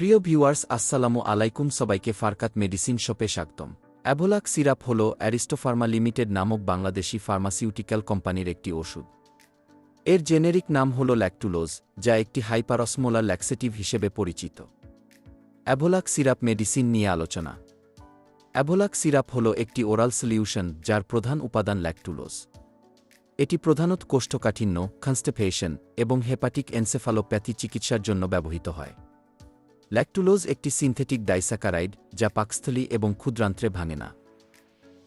প্রিয় ভিউয়ার্স, আসসালামু আলাইকুম। সবাইকে ফারকাত মেডিসিন শপে স্বাগতম। অ্যাভোলাক সিরাপ হল অ্যারিস্টোফার্মা লিমিটেড নামক বাংলাদেশি ফার্মাসিউটিক্যাল কোম্পানির একটি ওষুধ। এর জেনেরিক নাম হল ল্যাকটুলোজ, যা একটি হাইপারসমোলার ল্যাক্সেটিভ হিসেবে পরিচিত। অ্যাভোলাক সিরাপ মেডিসিন নিয়ে আলোচনা। অ্যাভোলাক সিরাপ হল একটি ওরাল সলিউশন, যার প্রধান উপাদান ল্যাকটুলোজ। এটি প্রধানত কোষ্ঠকাঠিন্য কনস্টেপেশন এবং হেপাটিক এনসেফালোপ্যাথি চিকিৎসার জন্য ব্যবহৃত হয়। ল্যাকটুলোজ একটি সিনথেটিক ডাইসাকারাইড যা পাকস্থলী এবং ক্ষুদ্রান্ত্রে ভাঙে না।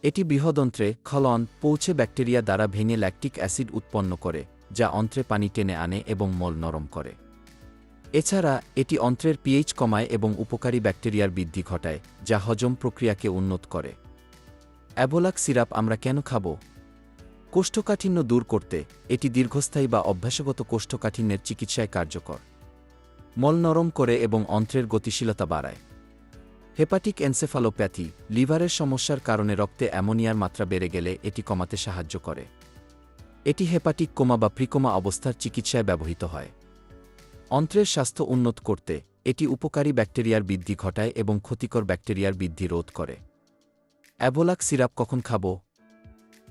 এটি বৃহদন্ত্রে খলন, পৌঁছে ব্যাকটেরিয়া দ্বারা ভেঙে ল্যাকটিক অ্যাসিড উৎপন্ন করে, যা অন্ত্রে পানি টেনে আনে এবং মল নরম করে। এছাড়া, এটি অন্ত্রের পিএইচ কমায় এবং উপকারী ব্যাকটেরিয়ার বৃদ্ধি ঘটায়, যা হজম প্রক্রিয়াকে উন্নত করে। অ্যাবোলাক সিরাপ আমরা কেন খাব? কোষ্ঠকাঠিন্য দূর করতে, এটি দীর্ঘস্থায়ী বা অভ্যাসগত কোষ্ঠকাঠিন্যের চিকিৎসায় কার্যকর। মল নরম করে এবং অন্ত্রের গতিশীলতা বাড়ায়। হেপাটিক এনসেফালোপ্যাথি লিভারের সমস্যার কারণে রক্তে অ্যামোনিয়ার মাত্রা বেড়ে গেলে এটি কমাতে সাহায্য করে। এটি হেপাটিক কোমা বা প্রিকোমা অবস্থার চিকিৎসায় ব্যবহৃত হয়। অন্ত্রের স্বাস্থ্য উন্নত করতে এটি উপকারী ব্যাকটেরিয়ার বৃদ্ধি ঘটায় এবং ক্ষতিকর ব্যাকটেরিয়ার বৃদ্ধি রোধ করে। অ্যাভোলাক সিরাপ কখন খাব?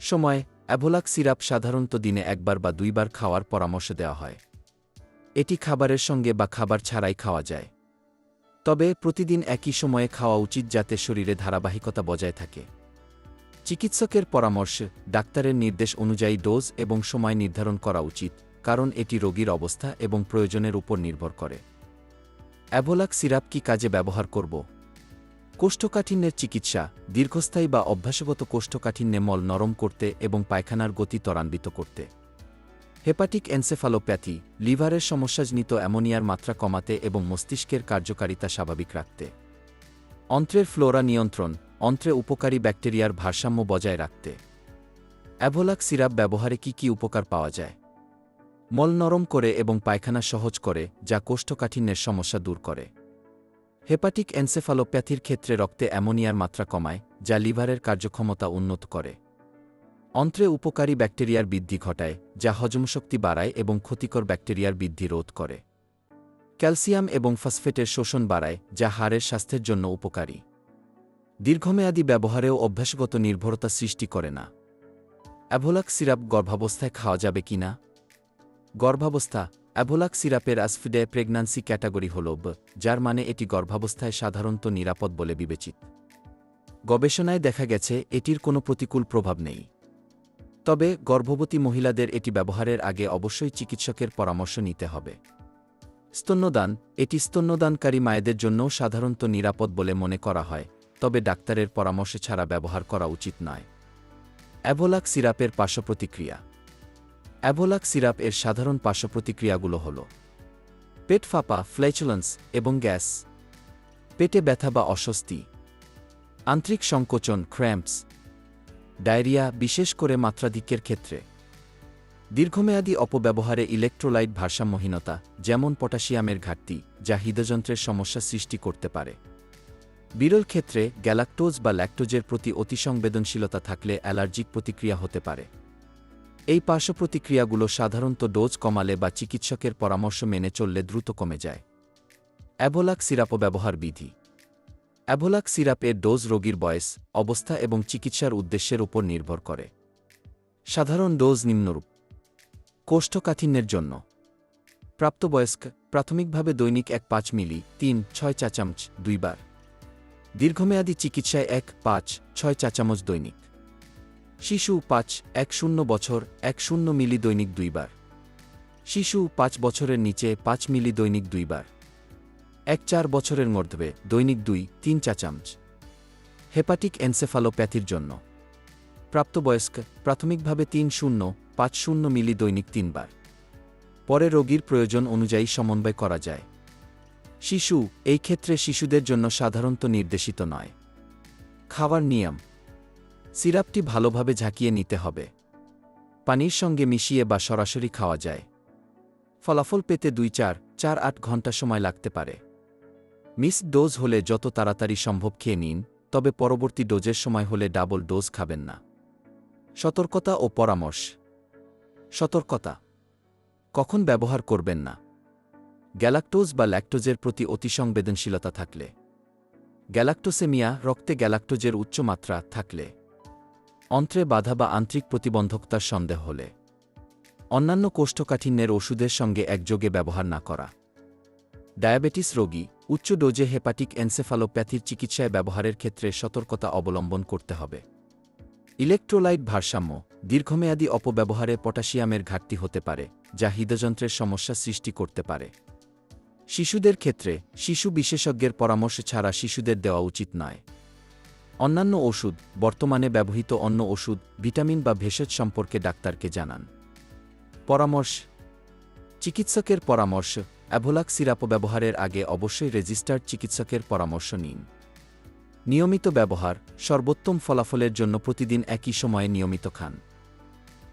সময়, অ্যাভোলাক সিরাপ সাধারণত দিনে একবার বা দুইবার খাওয়ার পরামর্শ দেওয়া হয়। এটি খাবারের সঙ্গে বা খাবার ছাড়াই খাওয়া যায়। তবে প্রতিদিন একই সময়ে খাওয়া উচিত যাতে শরীরে ধারাবাহিকতা বজায় থাকে। চিকিৎসকের পরামর্শ, ডাক্তারের নির্দেশ অনুযায়ী ডোজ এবং সময় নির্ধারণ করা উচিত, কারণ এটি রোগীর অবস্থা এবং প্রয়োজনের উপর নির্ভর করে। অ্যাভোলাক সিরাপ কি কাজে ব্যবহার করব? কোষ্ঠকাঠিন্যের চিকিৎসা, দীর্ঘস্থায়ী বা অভ্যাসগত কোষ্ঠকাঠিন্যে মল নরম করতে এবং পায়খানার গতি ত্বরান্বিত করতে। হেপাটিক এনসেফালোপ্যাথি, লিভারের সমস্যাজনিত অ্যামোনিয়ার মাত্রা কমাতে এবং মস্তিষ্কের কার্যকারিতা স্বাভাবিক রাখতে। অন্ত্রের ফ্লোরা নিয়ন্ত্রণ, অন্ত্রে উপকারী ব্যাকটেরিয়ার ভারসাম্য বজায় রাখতে। অ্যাভোলাক সিরাপ ব্যবহারে কি কি উপকার পাওয়া যায়? মল নরম করে এবং পায়খানা সহজ করে, যা কোষ্ঠকাঠিন্যের সমস্যা দূর করে। হেপাটিক এনসেফালোপ্যাথির ক্ষেত্রে রক্তে অ্যামোনিয়ার মাত্রা কমায়, যা লিভারের কার্যক্ষমতা উন্নত করে। অন্ত্রে উপকারী ব্যাকটেরিয়ার বৃদ্ধি ঘটায়, যা হজমশক্তি বাড়ায় এবং ক্ষতিকর ব্যাকটেরিয়ার বৃদ্ধি রোধ করে। ক্যালসিয়াম এবং ফসফেটের শোষণ বাড়ায়, যা হাড়ের স্বাস্থ্যের জন্য উপকারী। দীর্ঘমেয়াদী ব্যবহারেও অভ্যাসগত নির্ভরতা সৃষ্টি করে না। অ্যাভোলাক সিরাপ গর্ভাবস্থায় খাওয়া যাবে কি না? গর্ভাবস্থা, অ্যাভোলাক সিরাপের আসফিডে প্রেগন্যান্সি ক্যাটাগরি হল যার মানে এটি গর্ভাবস্থায় সাধারণত নিরাপদ বলে বিবেচিত। গবেষণায় দেখা গেছে, এটির কোনো প্রতিকূল প্রভাব নেই। তবে গর্ভবতী মহিলাদের এটি ব্যবহারের আগে অবশ্যই চিকিৎসকের পরামর্শ নিতে হবে। স্তন্যদান, এটি স্তন্যদানকারী মায়েদের জন্যও সাধারণত নিরাপদ বলে মনে করা হয়, তবে ডাক্তারের পরামর্শ ছাড়া ব্যবহার করা উচিত নয়। অ্যাভোলাক সিরাপের পার্শ্বপ্রতিক্রিয়া। অ্যাভোলাক সিরাপ এর সাধারণ পার্শ্বপ্রতিক্রিয়াগুলো হল পেট ফাঁপা ফ্ল্যাচুলেন্স এবং গ্যাস, পেটে ব্যথা বা অস্বস্তি, আন্তরিক সংকোচন, ক্র্যাম্পস ডায়রিয়া বিশেষ করে মাত্রাধিক্যের ক্ষেত্রে। দীর্ঘমেয়াদী অপব্যবহারে ইলেকট্রোলাইট ভারসাম্যহীনতা, যেমন পটাশিয়ামের ঘাটতি, যা হৃদযন্ত্রের সমস্যা সৃষ্টি করতে পারে। বিরল ক্ষেত্রে গ্যালাক্টোজ বা ল্যাক্টোজের প্রতি অতিসংবেদনশীলতা থাকলে অ্যালার্জিক প্রতিক্রিয়া হতে পারে। এই পার্শ্ব প্রতিক্রিয়াগুলো সাধারণত ডোজ কমালে বা চিকিৎসকের পরামর্শ মেনে চললে দ্রুত কমে যায়। অ্যাবোলাক সিরাপও ব্যবহার বিধি। অ্যাভোলাক সিরাপ এর ডোজ রোগীর বয়স, অবস্থা এবং চিকিৎসার উদ্দেশ্যের উপর নির্ভর করে। সাধারণ ডোজ নিম্নরূপ। কোষ্ঠকাঠিন্যের জন্য। প্রাপ্তবয়স্ক, প্রাথমিকভাবে দৈনিক এক পাঁচ মিলি, তিন, ছয় চা চামচ, দুইবার। দীর্ঘমেয়াদী চিকিৎসায় এক, পাঁচ, ছয় চা চামচ দৈনিক। শিশু, পাঁচ, এক শূন্য বছর, এক শূন্য মিলি দৈনিক দুইবার। শিশু, পাঁচ বছরের নিচে পাঁচ মিলি দৈনিক দুইবার। এক চার বছরের মধ্যে দৈনিক দুই, তিন চা চামচ। হেপাটিক এনসেফালোপ্যাথির জন্য। প্রাপ্তবয়স্ক প্রাথমিকভাবে তিন শূন্য, পাঁচ শূন্য মিলি দৈনিক তিনবার। পরে রোগীর প্রয়োজন অনুযায়ী সমন্বয় করা যায়। শিশু, এই ক্ষেত্রে শিশুদের জন্য সাধারণত নির্দেশিত নয়। খাওয়ার নিয়ম। সিরাপটি ভালোভাবে ঝাঁকিয়ে নিতে হবে। পানির সঙ্গে মিশিয়ে বা সরাসরি খাওয়া যায়। ফলাফল পেতে দুই চার চার আট ঘণ্টা সময় লাগতে পারে। মিস ডোজ হলে যত তাড়াতাড়ি সম্ভব খেয়ে নিন, তবে পরবর্তী ডোজের সময় হলে ডাবল ডোজ খাবেন না। সতর্কতা ও পরামর্শ। সতর্কতা। কখন ব্যবহার করবেন না? গ্যালাক্টোজ বা ল্যাক্টোজের প্রতি অতিসংবেদনশীলতা থাকলে। গ্যালাক্টোসেমিয়া রক্তে গ্যালাক্টোজের উচ্চ মাত্রা থাকলে। অন্ত্রে বাধা বা আন্ত্রিক প্রতিবন্ধকতার সন্দেহ হলে। অন্যান্য কোষ্ঠকাঠিন্যের ওষুধের সঙ্গে একযোগে ব্যবহার না করা। ডায়াবেটিস রোগী, উচ্চ ডোজে হেপাটিক এনসেফালোপ্যাথির চিকিৎসায় ব্যবহারের ক্ষেত্রে সতর্কতা অবলম্বন করতে হবে। ইলেকট্রোলাইট ভারসাম্য, দীর্ঘমেয়াদী অপব্যবহারে পটাশিয়ামের ঘাটতি হতে পারে, যা হৃদযন্ত্রের সমস্যা সৃষ্টি করতে পারে। শিশুদের ক্ষেত্রে, শিশু বিশেষজ্ঞের পরামর্শ ছাড়া শিশুদের দেওয়া উচিত নয়। অন্যান্য ওষুধ, বর্তমানে ব্যবহৃত অন্য ওষুধ, ভিটামিন বা ভেষজ সম্পর্কে ডাক্তারকে জানান। পরামর্শ, চিকিৎসকের পরামর্শ অ্যাভোলাক সিরাপ ব্যবহারের আগে অবশ্যই রেজিস্টার্ড চিকিৎসকের পরামর্শ নিন। নিয়মিত ব্যবহার, সর্বোত্তম ফলাফলের জন্য প্রতিদিন একই সময়ে নিয়মিত খান।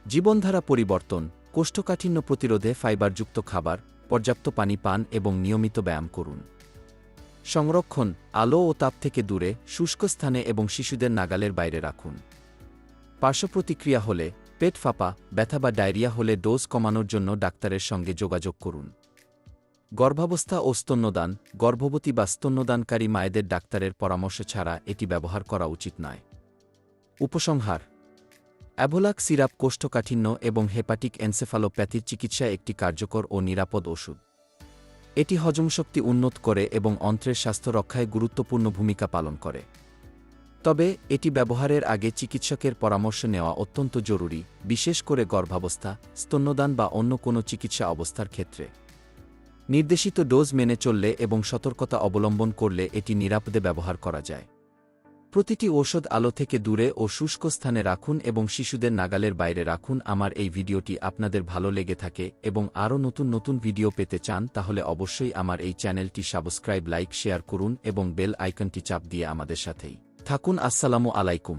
জীবনধারা পরিবর্তন, কোষ্ঠকাঠিন্য প্রতিরোধে ফাইবারযুক্ত খাবার, পর্যাপ্ত পানি পান এবং নিয়মিত ব্যায়াম করুন। সংরক্ষণ, আলো ও তাপ থেকে দূরে, শুষ্ক স্থানে এবং শিশুদের নাগালের বাইরে রাখুন। পার্শ্বপ্রতিক্রিয়া হলে পেট ফাঁপা, ব্যথা বা ডায়রিয়া হলে ডোজ কমানোর জন্য ডাক্তারের সঙ্গে যোগাযোগ করুন। গর্ভাবস্থা ও স্তন্যদান, গর্ভবতী বা স্তন্যদানকারী মায়েদের ডাক্তারের পরামর্শ ছাড়া এটি ব্যবহার করা উচিত নয়। উপসংহার, অ্যাভোলাক সিরাপ কোষ্ঠকাঠিন্য এবং হেপাটিক এনসেফালোপ্যাথির চিকিৎসা একটি কার্যকর ও নিরাপদ ওষুধ। এটি হজমশক্তি উন্নত করে এবং অন্ত্রের স্বাস্থ্য রক্ষায় গুরুত্বপূর্ণ ভূমিকা পালন করে। তবে, এটি ব্যবহারের আগে চিকিৎসকের পরামর্শ নেওয়া অত্যন্ত জরুরি, বিশেষ করে গর্ভাবস্থা, স্তন্যদান বা অন্য কোনো চিকিৎসা অবস্থার ক্ষেত্রে। নির্দেশিত ডোজ মেনে চললে এবং সতর্কতা অবলম্বন করলে এটি নিরাপদে ব্যবহার করা যায়। প্রতিটি ঔষধ আলো থেকে দূরে ও শুষ্ক স্থানে রাখুন এবং শিশুদের নাগালের বাইরে রাখুন। আমার এই ভিডিওটি আপনাদের ভালো লেগে থাকে এবং আরও নতুন নতুন ভিডিও পেতে চান তাহলে অবশ্যই আমার এই চ্যানেলটি সাবস্ক্রাইব, লাইক, শেয়ার করুন এবং বেল আইকনটি চাপ দিয়ে আমাদের সাথেই থাকুন। আসসালামু আলাইকুম।